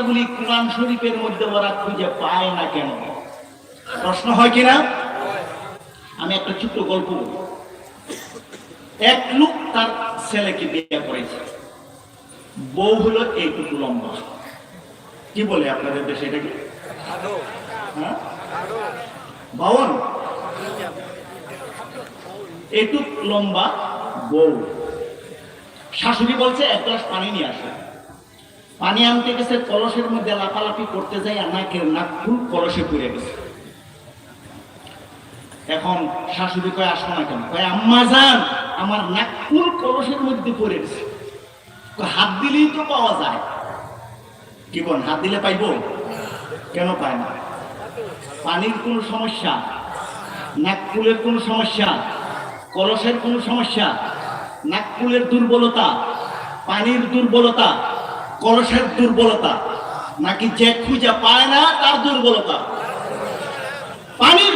কথাগুলি কোরআন শরীফের মধ্যে ওরা খুঁজে পায় না কেন? প্রশ্ন হয় কিনা? আমি একটা ছোট্ট গল্প বলি। এক লোক তার ছেলেকে বিয়ে করেছে। বউ হলো এইটুকু লম্বা। কি বলে আপনাদের দেশে এটাকে হ্যাঁ? বাউন এটুক লম্বা বউ। শাশুড়ি বলছে, এক গ্লাস পানি নিয়ে আসে। পানি আনতে গেছে, কলসের মধ্যে লাফালাফি করতে যাই নাকের নাক ফুল কলসে পুড়ে গেছে। এখন শাশুড়ি কয় আসো না কেন? কয়, আম্মা যান, আমার নাক ফুল কলসের মধ্যে পড়ে গেছে। হাত দিলেই তো পাওয়া যায়। কি বল, হাত দিলে পাইবো? কেন পায় না? পানির কোনো সমস্যা? নাকপুলের কোনো সমস্যা? কলসের কোনো সমস্যা? নাকপুলের দুর্বলতা? পানির দুর্বলতা? কলসের দুর্বলতা। নাকি যে খুঁজে পায় না তার দুর্বলতা। পানির